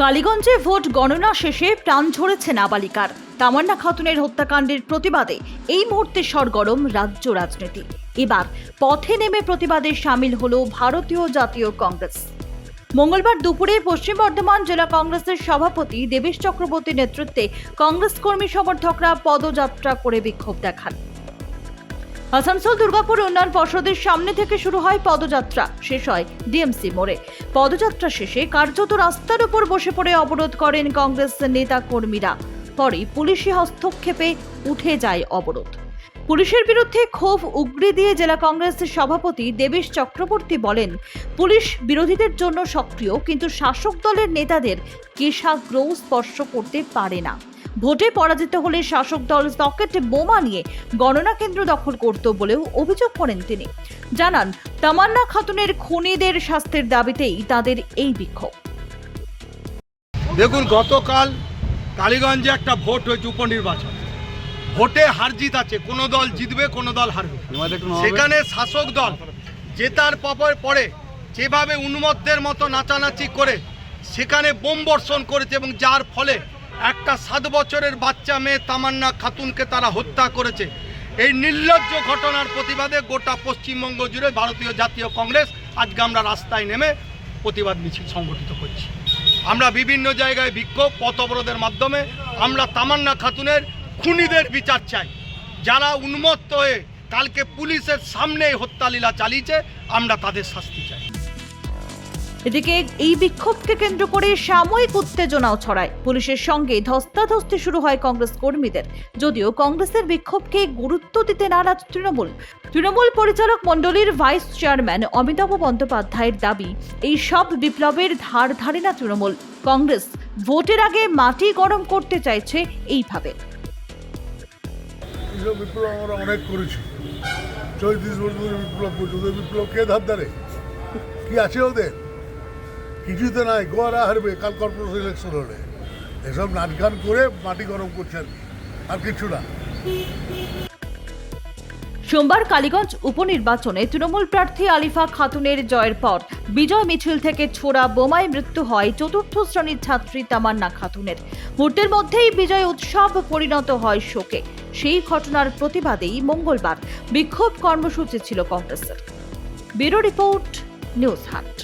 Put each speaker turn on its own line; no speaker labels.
কালীগঞ্জে vote গণনা শেষে প্রাণ ঝরেছে নাবালিকার। তামান্না খাতুনের হত্যাকাণ্ডের প্রতিবাদে এই মুহূর্তে সরগরম রাজ্য রাজনীতি। এবার পথে নেমে প্রতিবাদে সামিল হল ভারতীয় জাতীয় কংগ্রেস। মঙ্গলবার দুপুরে পশ্চিম বর্ধমান জেলা কংগ্রেসের সভাপতি দেবেশ চক্রবর্তীর নেতৃত্বে কংগ্রেস কর্মী সমর্থকরা পদযাত্রা করে বিক্ষোভ দেখান। আসানসোল, দুর্গাপুর উন্নয়ন পর্ষদের সামনে থেকে শুরু হয় পদযাত্রা। শেষ হয় ডিএমসি মোড়ে। পদযাত্রা শেষে কার্যত রাস্তার উপর বসে পড়ে অবরোধ করেন কংগ্রেস নেতা কর্মীরা। পরে পুলিশি হস্তক্ষেপে উঠে যায় অবরোধ। পুলিশের বিরুদ্ধে ক্ষোভ উগড়ে দিয়ে জেলা কংগ্রেসের সভাপতি দেবেশ চক্রবর্তী বলেন, পুলিশ বিরোধীদের জন্য সক্রিয়, কিন্তু শাসক দলের নেতাদের কেশাগ্রও স্পর্শ করতে পারে না। ভোটে পরাজিত হলে শাসক দল সকেট বোমা নিয়ে গণনা কেন্দ্র দখল করত বলেও অভিযোগ করেন তিনি। জানান তামান্না খাতুনের খুনিদের শাস্তির দাবিতেই তাদের এই বিক্ষোভ।
দেখুন গতকাল কালীগঞ্জে একটা ভোট হয়েছে উপনির্বাচন। ভোটে হার জিত আছে কোনো দল জিতবে কোনো দল হারবে। সেখানে শাসক দল জেতার পর পরে যেভাবে উন্মত্তের মতো নাচানাচি করে সেখানে বোম বর্ষণ করেছে এবং যার ফলে একটা সাত বছরের বাচ্চা মেয়ে তামান্না খাতুনকে তারা হত্যা করেছে। এই নির্লজ্জ ঘটনার প্রতিবাদে গোটা পশ্চিমবঙ্গ জুড়ে ভারতীয় জাতীয় কংগ্রেস আজকে আমরা রাস্তায় নেমে প্রতিবাদ মিছিল সংগঠিত করছি। আমরা বিভিন্ন জায়গায় বিক্ষোভ পথ অবরোধের মাধ্যমে আমরা তামান্না খাতুনের খুনিদের বিচার চাই। যারা উন্মত্ত হয়ে কালকে পুলিশের সামনে হত্যালীলা চালিয়েছে, আমরা তাদের শাস্তি চাই।
এদিকে এই বিক্ষোভকে কেন্দ্র করে সাময়িক উত্তেজনাও ছড়ায়। পুলিশের সঙ্গে ধস্তাধস্তি শুরু হয় কংগ্রেস কর্মীদের। যদিও কংগ্রেসের বিক্ষোভকে গুরুত্ব দিতে নারাজ তৃণমূল। তৃণমূল পরিচালক মণ্ডলীর ভাইস চেয়ারম্যান অমিতাভ বন্দ্যোপাধ্যায়ের দাবি, এই সব বিপ্লবের ধার ধারে না তৃণমূল। কংগ্রেস ভোটের আগে মাটি গরম করতে চাইছে এইভাবে।
বিপ্লব কে ধার ধারে? কি আছে ওদের? কিছুই তো নাই, গোয়ারা হারবে, কাল কর্পোরেশন ইলেকশন হলে। এসব নাচ গান করে মাটি গরম করছে আর আর কিছু না।
সোমবার কালীগঞ্জ উপনির্বাচনে তৃণমূল প্রার্থী আলিফা খাতুনের জয়ের পর বিজয় মিছিল থেকে ছোড়া বোমায় মৃত্যু হয় চতুর্থ শ্রেণির ছাত্রী তামান্না খাতুনের। মুহূর্তের মধ্যেই বিজয় উৎসব পরিণত হয় শোকে। সেই ঘটনার প্রতিবাদেই মঙ্গলবার বিক্ষোভ কর্মসূচি ছিল কংগ্রেসের। ব্যুরো রিপোর্ট, নিউজ হাট।